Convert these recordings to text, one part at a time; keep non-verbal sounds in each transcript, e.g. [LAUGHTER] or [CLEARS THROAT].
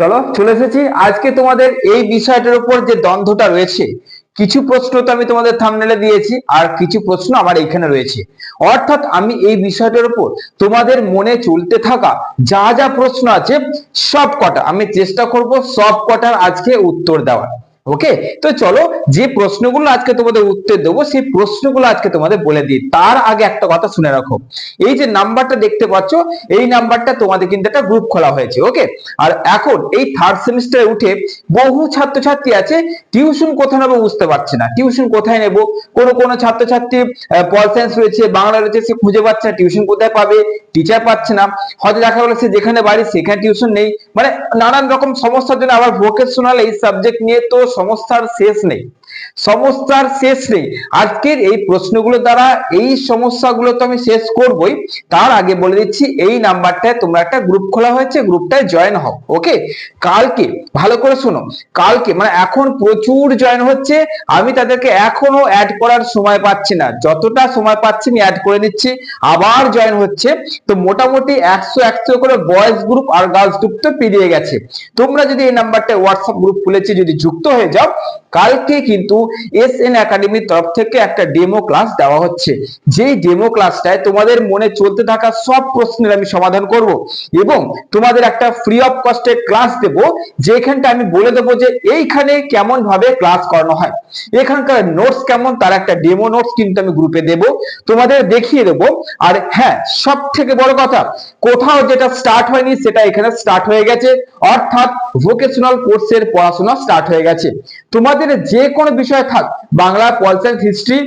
চলো, চলে এসেছি। আজকে তোমাদের এই বিষয়টার উপর যে দ্বন্দ্বটা রয়েছে, কিছু প্রশ্ন তো আমি তোমাদের থামনেলে দিয়েছি, আর কিছু প্রশ্ন আমার এখানে রয়েছে। অর্থাৎ আমি এই বিষয়টার উপর তোমাদের মনে চলতে থাকা যা যা প্রশ্ন আছে সব কটা আমি চেষ্টা করব সব কটার আজকে উত্তর দেওয়ার। ওকে তো চলো, যে প্রশ্নগুলো আজকে তোমাদের উত্তর দেবো, সেই প্রশ্নগুলো আজকে তোমাদের বলে দিই। তার আগে একটা কথা শুনে রাখো। এই যে নাম্বারটা দেখতে পাচ্ছ, এই নাম্বারটা তোমাদের কিন্তু একটা গ্রুপ খোলা হয়েছে ওকে আর এখন এই থার্ড সেমিস্টারে উঠে বহু ছাত্রছাত্রী আছে টিউশন কোথায় নেব বুঝতে পারছে না। টিউশন কোথায় নেব? কোনো কোনো ছাত্রছাত্রী পল সায়েন্স রয়েছে, বাংলা রয়েছে, সে খুঁজে পাচ্ছে না টিউশন কোথায় পাবে? টিচার পাচ্ছে না। হয়তো দেখা গেলো সে যেখানে বাড়ি, সেখানে টিউশন নেই। মানে নানান রকম সমস্যার জন্য আবার ভোকেশনাল এই সাবজেক্ট নিয়ে তো সমস্যার শেষ নেই। সমস্যার শেষ নেই। আজকের এই প্রশ্নগুলো দ্বারা এই সমস্যাগুলো তো আমি শেষ করবই। তার আগে বলে দিচ্ছি, এই নাম্বারটায় তোমরা একটা গ্রুপ খোলা হয়েছে গ্রুপটায় জয়েন হও ওকে কালকে, ভালো করে শোনো, কালকে মানে এখন প্রচুর জয়েন হচ্ছে, আমি তাদেরকে এখনও অ্যাড করার সময় পাচ্ছি না। যতটা সময় পাচ্ছি, আমি অ্যাড করে নিচ্ছি, আবার জয়েন হচ্ছে। তো মোটামুটি একশো একশো করে বয়েজ গ্রুপ আর গার্লস গ্রুপ তো পেরিয়ে গেছে। তোমরা যদি এই নাম্বারটায় হোয়াটসঅ্যাপ গ্রুপ খুলেছি, যদি যুক্ত হয়ে যাও, কালকে কিন্তু এস এন একাডেমির তরফ থেকে একটা ডেমো ক্লাস দেওয়া হচ্ছে। যেই ডেমো ক্লাসটায় তোমাদের মনে চলতে থাকা সব প্রশ্নের আমি সমাধান করব এবং তোমাদের একটা ফ্রি অফ কস্টে ক্লাস দেব, যেখানটা আমি বলে দেবো যে এইখানে কেমন ভাবে ক্লাস করানো হয়। এখানকার নোটস কেমন, তার একটা ডেমো নোটস কিন্তু আমি গ্রুপে দেব, তোমাদের দেখিয়ে দেবো। আর হ্যাঁ সব থেকে বড় কথা, কোথাও যেটা স্টার্ট হয়নি, সেটা এখানে স্টার্ট হয়ে গেছে। অর্থাৎ ভোকেশনাল কোর্সের পড়াশোনা স্টার্ট হয়ে গেছে। তোমাদের যে কোনো বিষয় থাক। বাংলা পলস হিস্ট্রি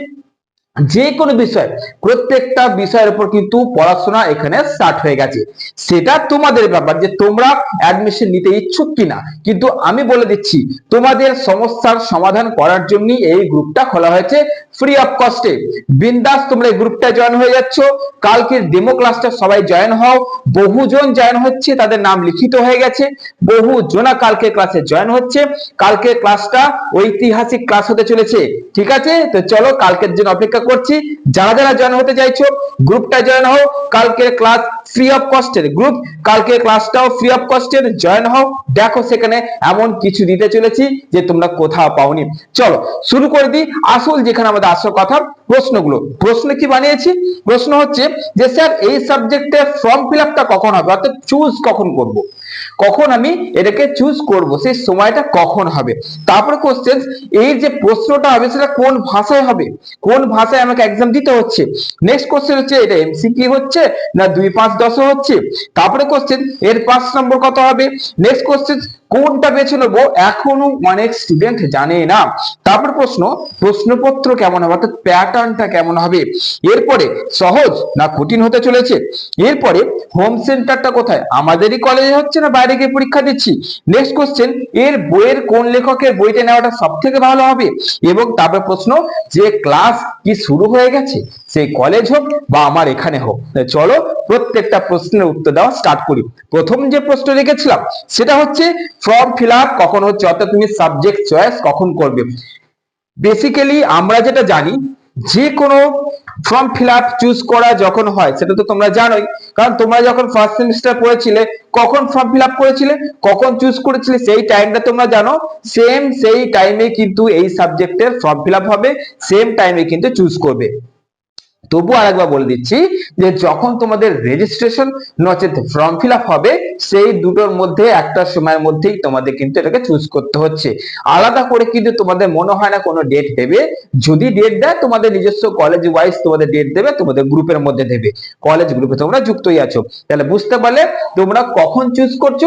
যে কোনো বিষয়, প্রত্যেকটা বিষয়ের উপর কিন্তু পড়াশোনা এখানে স্টার্ট হয়ে গেছে। সেটা তোমাদের ব্যাপার যে তোমরা অ্যাডমিশন নিতে ইচ্ছুক কিনা। কিন্তু আমি বলে দিচ্ছি, তোমাদের সমস্যার সমাধান করার জন্য এই গ্রুপটা খোলা হয়েছে ফ্রি অফ কস্টে বিন্দাস তোমরা এই গ্রুপটা জয়েন হয়ে যাচ্ছ। কালকের ডেমো ক্লাসটা সবাই জয়েন হও। বহুজন জয়েন হচ্ছে, তাদের নাম লিখিত হয়ে গেছে। বহু জনা কালকে ক্লাসে জয়েন হচ্ছে। কালকে ক্লাসটা ঐতিহাসিক ক্লাস হতে চলেছে। ঠিক আছে? তো চলো কালকের জন্য অপেক্ষা করছি। যারা যারা জয়েন হতে চাইছো গ্রুপটা জয়েন হও। কালকের ক্লাস ফ্রি অফ কস্টের গ্রুপ কালকের ক্লাসটাও ফ্রি অফ কস্টের জয়েন হও। দেখো সেখানে এমন কিছু দিতে চলেছি যে তোমরা কোথাও পাওনি। চলো, শুরু করে দিই। আসল যেখানে আমাদের আসল কথা, প্রশ্নগুলো। প্রশ্ন কি বানিয়েছি? প্রশ্ন হচ্ছে যে, স্যার, এই সাবজেক্টে ফর্ম ফিল আপটা কখন হবে? অর্থাৎ চুজ কখন করব। কখন আমি এটাকে চুজ করব? সেই সময়টা কখন হবে? তারপরে কোশ্চেন এই যে প্রশ্নটা হবে সেটা কোন ভাষায় হবে? কোন ভাষায় আমাকে এক্সাম দিতে হচ্ছে? নেক্সট কোশ্চেন হচ্ছে, এটা এমসিকিউ হচ্ছে না দুই পাঁচ দশ হচ্ছে? তারপরে কোশ্চেন এর পাঁচ নম্বর কত হবে? নেক্সট কোশ্চেন কোনটা বেছে নেব? এখনও অনেক স্টুডেন্ট জানে না। তারপর প্রশ্ন, প্রশ্নপত্র কেমন হবে? অর্থাৎ প্যাটার্নটা কেমন হবে? এরপরে, সহজ না কঠিন হতে চলেছে? এরপরে হোম সেন্টারটা কোথায়? আমাদেরই কলেজে হচ্ছে না বাইরে গিয়ে পরীক্ষা দিচ্ছি। নেক্সট কোশ্চেন এর বইয়ের কোন লেখকের বইটা নেওয়াটা সব থেকে ভালো হবে? এবং তারপর প্রশ্ন, যে ক্লাস কি শুরু হয়ে গেছে সেই কলেজ হোক বা আমার এখানে হোক। চলো, প্রত্যেকটা প্রশ্নের উত্তর দেওয়া স্টার্ট করি। প্রথম যে প্রশ্ন রেখেছিলাম, সেটা হচ্ছে ফর্ম ফিল কখন হচ্ছে, অর্থাৎ তুমি সাবজেক্ট চয়েস কখন করবে? বেসিক্যালি আমরা যেটা জানি যে কোনো ফর্ম ফিল আপ চুজ করা যখন হয়, সেটা তো তোমরা জানোই। কারণ তোমরা যখন ফার্স্ট সেমিস্টার পড়েছিলে, কখন ফর্ম ফিল আপ করেছিলে, কখন চুজ করেছিলে, সেই টাইমটা তোমরা জানো। সেম সেই টাইমে কিন্তু এই সাবজেক্টের ফর্ম ফিল আপ হবে সেম টাইমে কিন্তু চুজ করবে। তবু আরেকবার বলে দিচ্ছি যে যখন তোমাদের রেজিস্ট্রেশন নচেত ফর্ম ফিল হবে, সেই দুটোর মধ্যে একটা সময়ের মধ্যেই তোমাদের কিন্তু এটাকে চুজ করতে হচ্ছে। আলাদা করে কিন্তু তোমাদের মনে হয় না কোনো ডেট দেবে। যদি ডেট দেয়, তোমাদের নিজস্ব কলেজ ওয়াইজ তোমাদের ডেট দেবে, তোমাদের গ্রুপের মধ্যে দেবে। কলেজ গ্রুপে তোমরা যুক্তই আছো। তাহলে বুঝতে পারলে তোমরা কখন চুজ করছ?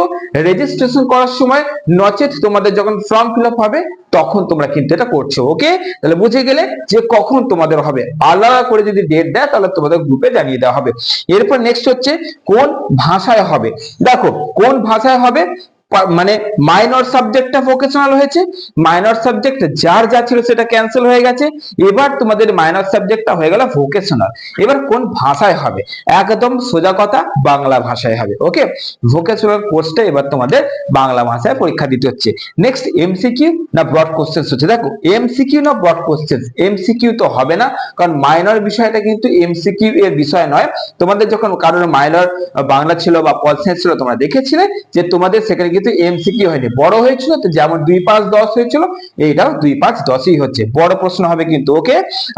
রেজিস্ট্রেশন করার সময় নচেত তোমাদের যখন ফর্ম ফিল হবে, তখন তোমরা কিন্তু এটা করছ। ওকে তাহলে বুঝে গেলে যে কখন তোমাদের হবে। আলাদা করে যদি ডেট দেয়, তাহলে তোমাদের গ্রুপে জানিয়ে দেওয়া হবে। এরপর নেক্সট হচ্ছে কোন ভাষায় হবে। দেখো, কোন ভাষায় হবে? মানে মাইনর সাবজেক্টটা ভোকেশনাল হয়েছে মাইনর সাবজেক্ট যার যা ছিল সেটা ক্যান্সেল হয়ে গেছে, এবার তোমাদের মাইনর সাবজেক্টটা হয়ে গেল ভোকেশনাল এবার কোন ভাষায় হবে? একদম সোজা কথা, বাংলা ভাষায় হবে ওকে ভোকেশনাল কোর্সটা এবার তোমাদের বাংলা ভাষায় পরীক্ষা দিতে হচ্ছে। নেক্সট এমসিকিউ না ব্রড কোশ্চেন্স হচ্ছে। দেখো এমসিকিউ না ব্রড কোশ্চেন্স এমসিকিউ তো হবে না, কারণ মাইনর বিষয়টা কিন্তু এমসিকিউ এর বিষয় নয়। তোমাদের যখন কারোর মাইনর বাংলা ছিল বা পল ছিল, তোমরা দেখেছিলে যে তোমাদের সেখানে কিন্তু কিন্তু এমসিকি হয়নি। বড় হয়েছিল তো যেমন দুই পাঁচ দশ হয়েছিল, এইটাও দুই পাঁচ দশই হচ্ছে। বড় প্রশ্ন হবে কিন্তু, ওকে?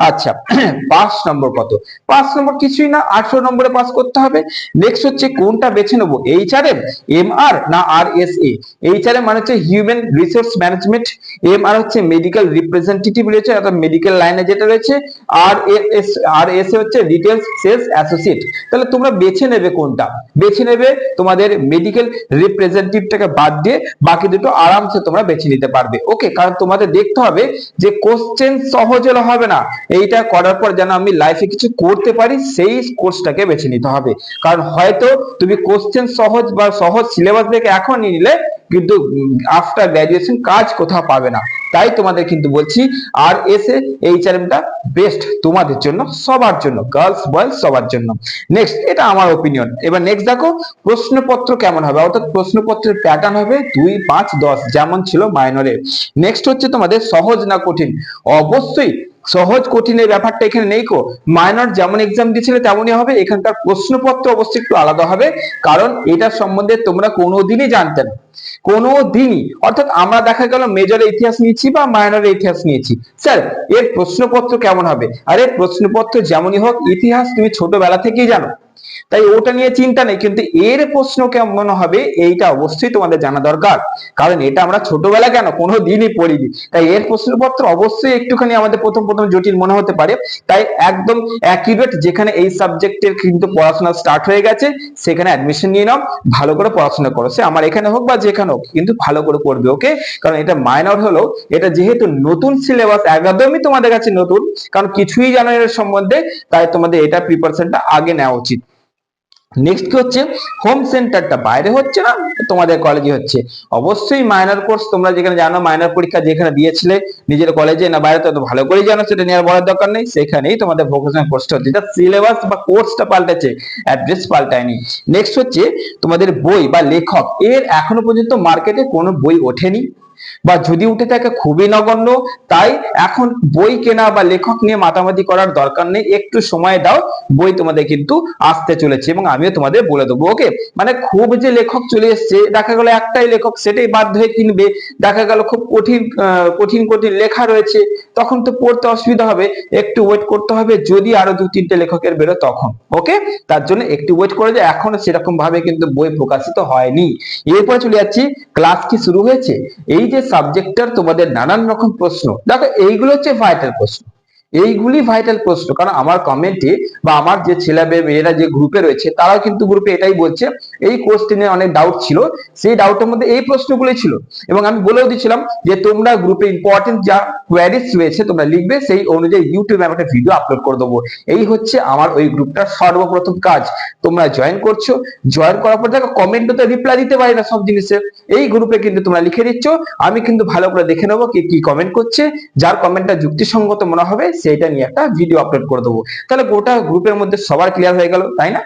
আচ্ছা [CLEARS THROAT] পাঁচ নম্বর কত? পাঁচ নম্বর কিছুই না, আঠারো নম্বরে পাস করতে হবে। নেক্সট হচ্ছে কোনটা বেছে নেব? H R M M R না R S A H R M মানে হচ্ছে human resource management M R হচ্ছে মেডিকেল রিপ্রেজেন্টেটিভ রয়েছে, অর্থাৎ মেডিকেল লাইনে যেটা রয়েছে আর এস আর এস এ হচ্ছে রিটেল সেলস অ্যাসোসিয়েট তাহলে তোমরা বেছে নেবে কোনটা? বেছে নেবে তোমাদের মেডিকেল রিপ্রেজেন্টেটিভটাকে বাদ দিয়ে বাকি দুটো আরামসে তোমরা বেছে নিতে পারবে। ওকে কারণ তোমাদের দেখতে হবে যে কোশ্চেন সহজে হবে না। এইটা করার পর যেন আমি লাইফে কিছু করতে পারি, সেই কোর্সটাকে বেছে নিতে হবে। কারণ হয়তো তুমি কোশ্চেন সহজ বা সহজ সিলেবাস দেখে এখন নিলে কিন্তু আফটার গ্র্যাজুয়েশন কাজ কোথাও পাবে না। তাই তোমাদের কিন্তু বলছি আর এস এ এইচআরএমটা বেস্ট তোমাদের জন্য, সবার জন্য গার্লস বয়েজ সবার জন্য। নেক্সট এটা আমার ওপিনিয়ন এবার নেক্সট দেখো, প্রশ্নপত্র কেমন হবে? অর্থাৎ প্রশ্নপত্রের প্যাটার্ন হবে দুই, পাঁচ, দশ, যেমন ছিল মাইনরে নেক্সট হচ্ছে তোমাদের সহজ না কঠিন? অবশ্যই সহজ কঠিনের ব্যাপারটা এখানে নেই কো। মাইনর যেমন এক্সাম দিয়েছিল তেমনই হবে, এখানকার প্রশ্নপত্র অবশ্যই একটু আলাদা হবে, কারণ এটা সম্বন্ধে তোমরা কোনোদিনই জানতে না। কোনো দিনই অর্থাৎ আমরা দেখা গেল মেজর ইতিহাস নিয়েছি বা মাইনর ইতিহাস নিয়েছি। স্যার, এর প্রশ্নপত্র কেমন হবে? আর এর প্রশ্নপত্র যেমনই হোক, ইতিহাস তুমি ছোটবেলা থেকেই জানো। তাই ওটা নিয়ে চিন্তা নেই, কিন্তু এর প্রশ্ন কেমন হবে এইটা অবশ্যই তোমাদের জানা দরকার। কারণ এটা আমরা ছোটবেলা কেন কোনো দিনই পড়িনি। তাই এর প্রশ্নপত্র অবশ্যই একটুখানি আমাদের প্রথম প্রথম জটিল মনে হতে পারে। তাই একদম অ্যাকিউরেট যেখানে এই সাবজেক্টের কিন্তু পড়াশোনা স্টার্ট হয়ে গেছে, সেখানে অ্যাডমিশন নিয়ে নাও, ভালো করে পড়াশোনা করো। সে আমার এখানে হোক বা যেখানে হোক, কিন্তু ভালো করে পড়বে ওকে কারণ এটা মাইনর হলো এটা যেহেতু নতুন সিলেবাস একদমই তোমাদের কাছে নতুন, কারণ কিছুই জানো এর সম্বন্ধে, তাই তোমাদের এটা প্রিপারেশনটা আগে নেওয়া উচিত। নেক্সট কি হচ্ছে? হোম সেন্টারটা বাইরে হচ্ছে না, তোমাদের কলেজে হচ্ছে। অবশ্যই মাইনার কোর্স তোমরা যেখানে জানো মাইনার পরীক্ষা যেখানে দিয়েছিলে, নিজের কলেজে না বাইরে, তো ভালো করেই জানো, সেটা নিয়ে বলার দরকার নেই। সেখানেই তোমাদের ভোকেশনাল কোর্সটা হচ্ছে। এটা সিলেবাস বা কোর্সটা পাল্টেছে অ্যাড্রেস পাল্টায়নি। নেক্সট হচ্ছে, তোমাদের বই বা লেখক, এর এখনও পর্যন্ত মার্কেটে কোনো বই ওঠেনি। বা যদি উঠে থাকে খুবই নগণ্য, তাই এখন বই কেনা বা লেখক নিয়ে মাতামাতি করার দরকার নেই, একটু সময় দাও, বই তোমাদের কিন্তু আসতে চলেছে এবং আমিও তোমাদের বলে দেবো ওকে মানে খুব যে লেখক চলে এসছে, দেখা গেল একটাই লেখক সেটাই বাধ্য হয়ে কিনবে, দেখা গেল খুব কঠিন কঠিন কঠিন লেখা রয়েছে, তখন তো পড়তে অসুবিধা হবে, একটু ওয়েট করতে হবে, যদি আরও দু, তিনটে লেখকের বেরো তখন ওকে তার জন্য একটু ওয়েট করে যে এখনও সেরকম ভাবে কিন্তু বই প্রকাশিত হয়নি। এরপরে চলে যাচ্ছি ক্লাস কি শুরু হয়েছে? এই যে সাবজেক্টটার তোমাদের নানান রকম প্রশ্ন। দেখো এইগুলো হচ্ছে ভাইটাল প্রশ্ন। এইগুলি ভাইটাল প্রশ্ন। কারণ আমার কমেন্টে বা আমার যে ছেলে মেয়ে, মেয়েরা যে গ্রুপে রয়েছে, তারাও কিন্তু গ্রুপে এটাই বলছে। এই নিয়ে অনেক ডাউট ছিল। সেই ডাউটের মধ্যে এই প্রশ্নগুলোই ছিল। এবং আমি বলেও দিচ্ছিলাম যে, তোমরা গ্রুপে ইম্পর্টেন্ট যা কোয়ারিজ রয়েছে, তোমরা লিখবে, সেই অনুযায়ী ইউটিউবে আমি একটা ভিডিও আপলোড করে দেবো। এই হচ্ছে আমার ওই গ্রুপটার সর্বপ্রথম কাজ। তোমরা জয়েন করছ জয়েন করার পর দেখো কমেন্টে তো রিপ্লাই দিতে পারি না সব জিনিসের এই গ্রুপে কিন্তু তোমরা লিখে দিচ্ছ। আমি কিন্তু ভালো করে দেখে নেব কে কি কমেন্ট করছে। যার কমেন্টটা যুক্তিসঙ্গত মনে হবে সেইটা নিয়ে একটা ভিডিও আপলোড করে দেবো। তাহলে গোটা গ্রুপের মধ্যে সবার ক্লিয়ার হয়ে গেল, তাই না?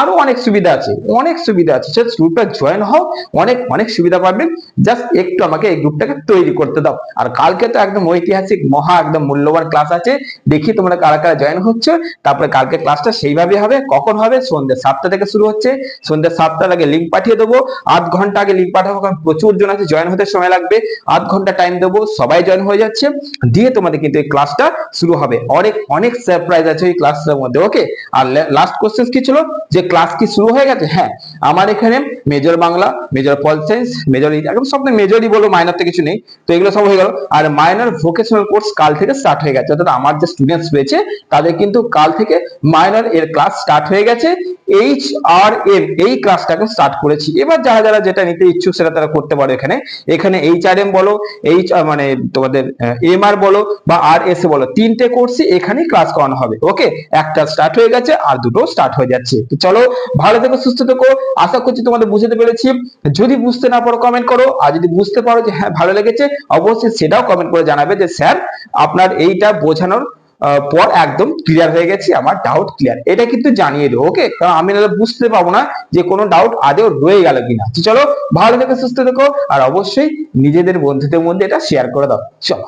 আরও অনেক সুবিধা আছে, অনেক সুবিধা আছে। সে গ্রুপটা জয়েন হও, অনেক অনেক সুবিধা পাবেন জাস্ট একটু আমাকে এই গ্রুপটাকে তৈরি করতে দাও। আর কালকে তো একদম ঐতিহাসিক, মহা একদম মূল্যবান ক্লাস আছে। দেখি তোমরা কারা কারা জয়েন হচ্ছে। তারপরে কালকে ক্লাসটা সেইভাবে হবে, কখন হবে? সন্ধ্যে সাতটা থেকে শুরু হচ্ছে। সন্ধ্যে সাতটার আগে লিঙ্ক পাঠিয়ে দেবো। আধ ঘণ্টা আগে লিঙ্ক পাঠাবো, কারণ প্রচুর জন আছে জয়েন হতে সময় লাগবে। আধ ঘণ্টা টাইম দেবো, সবাই জয়েন হয়ে যাচ্ছে। দিয়ে তোমাদের কিন্তু এই ক্লাসটা শুরু হবে। অনেক অনেক সারপ্রাইজ আছে এই ক্লাসের মধ্যে ওকে আর লাস্ট কোশ্চেন কি ছিল? যে ক্লাস কি শুরু হয়ে গেছে? হ্যাঁ আমার এখানে major Bangla major pol science major একদম সব মেজরই বলো মাইনর তো কিছু নেই। তো এগুলো সব হয়ে গেল। আর মাইনর ভোকেশনাল কোর্স কাল থেকে স্টার্ট হয়ে গেছে। অর্থাৎ আমার যে স্টুডেন্টস রয়েছে, তাদের কিন্তু কাল থেকে মাইনর এর ক্লাস স্টার্ট হয়ে গেছে। এইচ আর এম এই ক্লাসটাকে স্টার্ট করেছি। এবার যারা যারা যেটা নিতে ইচ্ছুক, সেটা তারা করতে পারো এখানে। এখানে এইচ আর এম বলো এইচ মানে তোমাদের এম আর বলো, বা আর এস বলো, তিনটে কোর্সই এখানেই ক্লাস করানো হবে। ওকে? একটা স্টার্ট হয়ে গেছে, আর দুটো স্টার্ট হয়ে যাচ্ছে। তো চলো, ভালো থেকো, সুস্থ থেকো। আশা করছি তোমাদের বুঝতে পেরেছি। যদি বুঝতে না পারো কমেন্ট করো। আর যদি বুঝতে পারো যে হ্যাঁ ভালো লেগেছে, অবশ্যই সেটাও কমেন্ট করে জানাবে যে, স্যার, আপনার এইটা বোঝানোর পর একদম ক্লিয়ার হয়ে গেছে, আমার ডাউট ক্লিয়ার এটা কিন্তু জানিয়ে দেবো ওকে কারণ আমি নাহলে বুঝতে পাবো না যে, কোনো ডাউট আদেও রয়ে গেল কিনা। চলো, ভালো থেকো, সুস্থ থেকো, আর অবশ্যই নিজেদের বন্ধুদের মধ্যে এটা শেয়ার করে দাও। চলো।